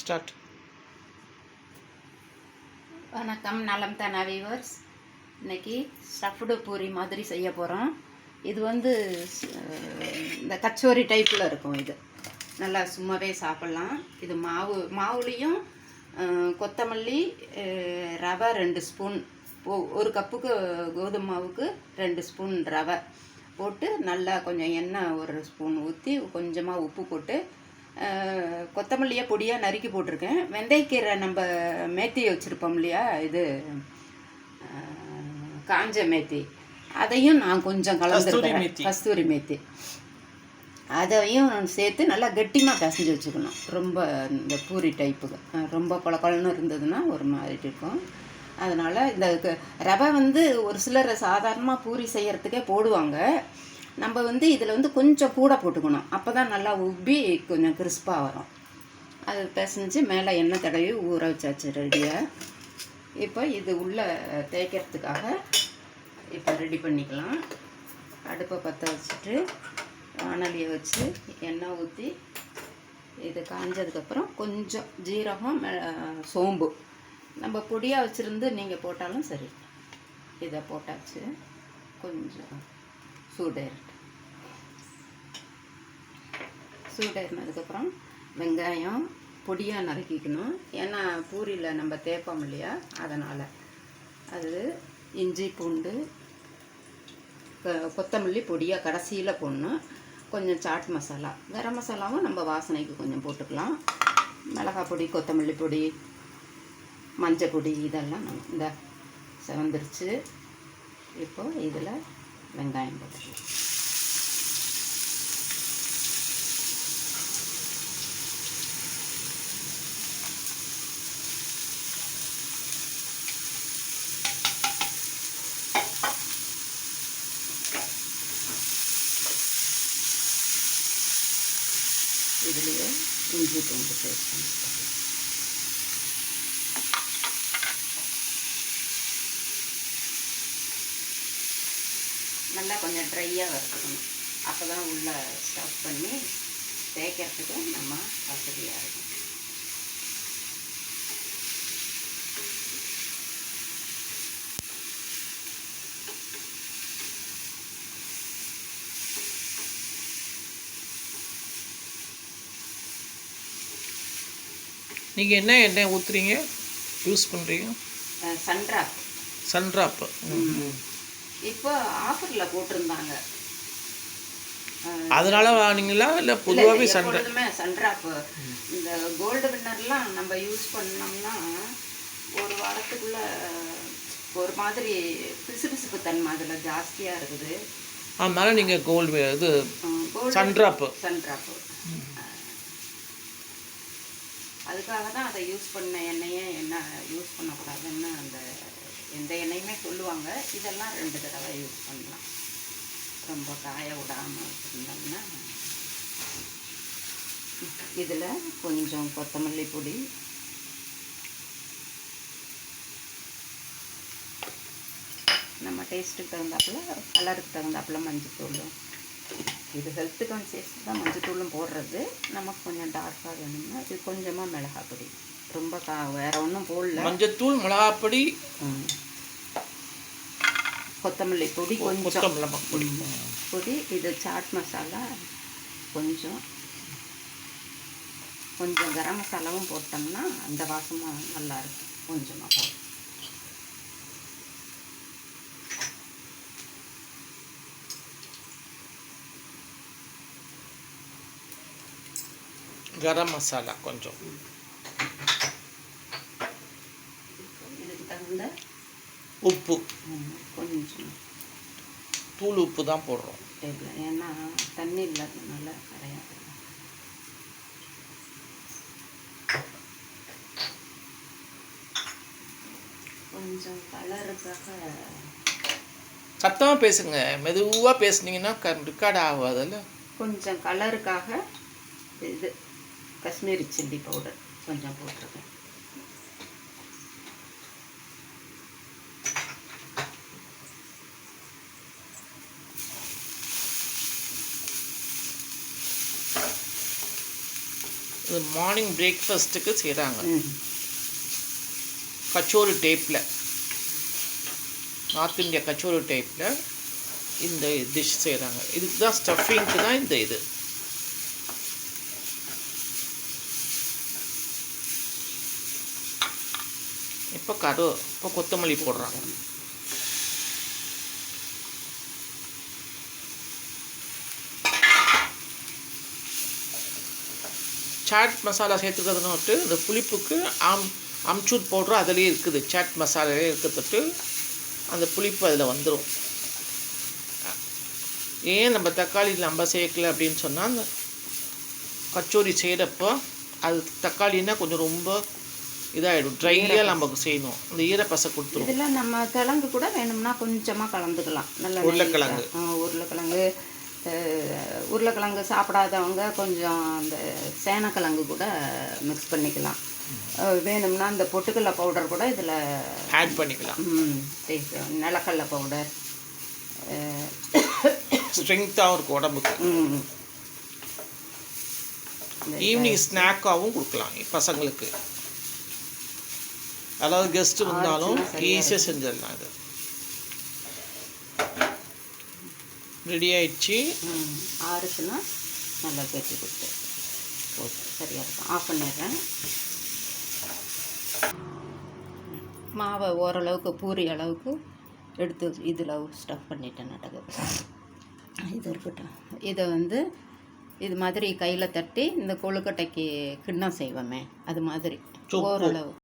Start வணக்கம் நலம் தானா வீவர்ஸ் இன்னைக்கு ஸ்டஃப்டு பூரி மாதிரி செய்ய போகிறோம் இது வந்து இந்த கச்சோரி டைப்பில் இருக்கும் இது. நல்லா சும்மாவே சாப்பிட்லாம். இது மாவு மாவுலேயும் கொத்தமல்லி ரவை ரெண்டு ஸ்பூன். ஒரு கப்புக்கு கோதுமை மாவுக்கு ரெண்டு ஸ்பூன் ரவை போட்டு நல்லா கொஞ்சம் எண்ணெய் ஒரு ஸ்பூன் ஊற்றி கொஞ்சமாக உப்பு போட்டு கொத்தமல்லியை பொடியாக நறுக்கி போட்டிருக்கேன். வெந்தயக்கீரை நம்ம மேத்தி வச்சுருப்போம் இல்லையா? இது காஞ்ச மேத்தி. அதையும் நான் கொஞ்சம் கலந்துருக்கிறேன். கஸ்தூரி மேத்தி. அதையும் சேர்த்து நல்லா கெட்டிமாக பிசைஞ்சு வச்சுக்கணும். ரொம்ப இந்த பூரி டைப்புக்கு ரொம்ப கொல கொலன்னு இருந்ததுன்னா ஒரு மாதிரி இருக்கும். அதனால் இந்த ரவை வந்து ஒரு சிலர் சாதாரணமாக பூரி செய்யறதுக்கே போடுவாங்க. நம்ம வந்து இதில் வந்து கொஞ்சம் கூட போட்டுக்கணும். அப்போ தான் நல்லா உப்பி கொஞ்சம் கிறிஸ்பாக வரும். அது பிசைஞ்சு மேலே எண்ணெய் தடவி ஊற வச்சாச்சு ரெடியாக இப்போ இது உள்ளே தேய்க்கிறதுக்காக இப்போ ரெடி பண்ணிக்கலாம். அடுப்பை பற்ற வச்சுட்டு வானலியை வச்சு எண்ணெய் ஊற்றி இது காஞ்சதுக்கப்புறம் கொஞ்சம் ஜீரகம் சோம்பு. நம்ம பொடியாக வச்சுருந்து நீங்கள் போட்டாலும் சரி. இதை போட்டாச்சு. கொஞ்சம் சூடேறிட்டு சூடேறினதுக்கப்புறம் வெங்காயம் பொடியாக நறுக்கிக்கணும். ஏன்னா பூரியில் நம்ம தேய்ப்போம் இல்லையா? அதனால். அது இஞ்சி பூண்டு க- கொத்தமல்லி பொடியாக கடைசியில் போடணும். கொஞ்சம் சாட் மசாலா. கரம் மசாலாவும் நம்ம வாசனைக்கு கொஞ்சம் போட்டுக்கலாம். மிளகா பொடி கொத்தமல்லி பொடி மஞ்சள் பொடி இதெல்லாம் நம்ம இந்த செவந்துருச்சு. இப்போது இதில் வெங்காயம் போட்டுக்கலாம். இதுலேயே இஞ்சி பூண்டு பேஸ்ட் பண்ணிக்கலாம் நல்லா கொஞ்சம் ட்ரையாக வறுத்துக்கணும். அப்போ தான் உள்ளே ஸ்டஃப் பண்ணி தேய்க்கிறதுக்கு நம்ம வசதியாக இருக்கும். நீங்கள் என்ன எண்ணெய் ஊற்றுறீங்க யூஸ் பண்ணுறீங்க சன்ட்ராப் சன்ட்ராப் இப்போ ஆஃபரில் போட்டிருந்தாங்க. அதனால வாங்கினீங்களா? இல்லை பொதுவாகவே இல்ல, சன்ட்ரா எப்பொழுதுமே சன்ட்ராப் இந்த கோல்டு வின்னர்லாம் நம்ம யூஸ் பண்ணோம்னா ஒரு வாரத்துக்குள்ள ஒரு மாதிரி பிசுபிசுப்பு தன்மை அதில் ஜாஸ்தியாக இருக்குது. அதனால நீங்கள் கோல்டு இது சன்ட்ராப் சன்ட்ராப் அதுக்காக தான் அதை யூஸ் பண்ண எண்ணெயை என்ன யூஸ் பண்ணக்கூடாதுன்னு அந்த எந்த எண்ணெயுமே சொல்லுவாங்க. இதெல்லாம் ரெண்டு தடவை யூஸ் பண்ணலாம். ரொம்ப காய விடாமல் வச்சுருந்தோம்னா இதில் கொஞ்சம் கொத்தமல்லி பொடி நம்ம டேஸ்ட்டுக்கு தகுந்தாப்புல கலருக்கு தகுந்தாப்புல மஞ்சத்தூள். இது ஹெல்த்து கான்சியஸ் தான் மஞ்சத்தூளும் போடுறது. நமக்கு கொஞ்சம் டார்க்காக வேணும்னா இது கொஞ்சமாக மிளகாய் பொடி ரொம்ப கா வேற ஒன்றும் போடல. மஞ்சத்தூள் மிளகாப்பொடி. கொத்தமல்லி பொடி கொஞ்சம். பொடி. பொடி இது சாட் மசாலா கொஞ்சம். கொஞ்சம் கரம் மசாலாவும் போட்டோம்னா அந்த வாசமும் நல்லா இருக்கும். கொஞ்சமாக போடும் கரம் மசாலா கொஞ்சம் இதுக்கு தகுந்த உப்பு கொஞ்சம் தூள் உப்பு தான் போடுறோம் ஏன்னா தண்ணி இல்லாததுனால கிடையாது கொஞ்சம் கலருக்காக சத்தமாக பேசுங்க. மெதுவாக பேசுனீங்கன்னா ரெக்கார்ட் ஆகாதுல்ல கொஞ்சம் கலருக்காக இது. காஷ்மீரி சில்லி பவுடர் கொஞ்சம் போட்டிருக்கேன். இது மார்னிங் பிரேக்ஃபாஸ்ட்டுக்கு செய்கிறாங்க ம். கச்சோரி டைப்பில் நார்த் இந்தியா கச்சோரி டைப்பில் இந்த டிஷ் செய்கிறாங்க இதுக்கு தான் ஸ்டஃபிங்க்கு தான் இந்த இது. இப்போ கரு இப்போ கொத்தமல்லி போடுறாங்க. சாட் மசாலா சேர்த்துக்கிறதுன்னு விட்டு இந்த புளிப்புக்கு ஆம் அம்ச்சூர் பவுட்ரு அதிலே இருக்குது. சாட் மசாலாலே இருக்கிறதுட்டு அந்த புளிப்பு அதில் வந்துடும் ஏன் நம்ம தக்காளி நம்ம சேர்க்கல அப்படின்னு சொன்னால் அந்த கச்சோரி செய்கிறப்போ அது தக்காளின்னா கொஞ்சம் ரொம்ப இதாகிடும் ட்ரையாக நமக்கு செய்யணும். அந்த ஈரப்பசை கொடுத்துரும். இதில் நம்ம கிழங்கு கூட வேணும்னா கொஞ்சமாக கலந்துக்கலாம். நல்ல உருளைக்கிழங்கு. உருளைக்கிழங்கு உருளைக்கிழங்கு சாப்பிடாதவங்க கொஞ்சம் அந்த சேனக்கிழங்கு கூட மிக்ஸ் பண்ணிக்கலாம். வேணும்னா இந்த பொட்டுக்கடலை பவுடர் கூட இதில் ஆட் பண்ணிக்கலாம். நிலக்கடலை பவுடர் ஸ்ட்ரென்த்தாகவும் இருக்கும் உடம்புக்கு. ஈவினிங் ஸ்நாக்காகவும் கொடுக்கலாம் பசங்களுக்கு. அதாவது கெஸ்ட் வந்தாலும் ஈஸியாக செஞ்சிடலாம் இது ரெடி ஆயிடுச்சு. ஆறுச்சுன்னா நல்லா கட்டி கொடுத்து. சரியாக இருக்கும். ஆஃப் பண்ணிடுறேன். மாவை ஓரளவுக்கு பூரி அளவுக்கு எடுத்து இதில் ஸ்டஃப் பண்ணிட்டேன் நடக்கு இது இருக்கட்டும். இதை வந்து இது மாதிரி கையில் தட்டி இந்த கொழுக்கட்டைக்கு கிண்ணம் செய்வோமே அது மாதிரி. ஓரளவு.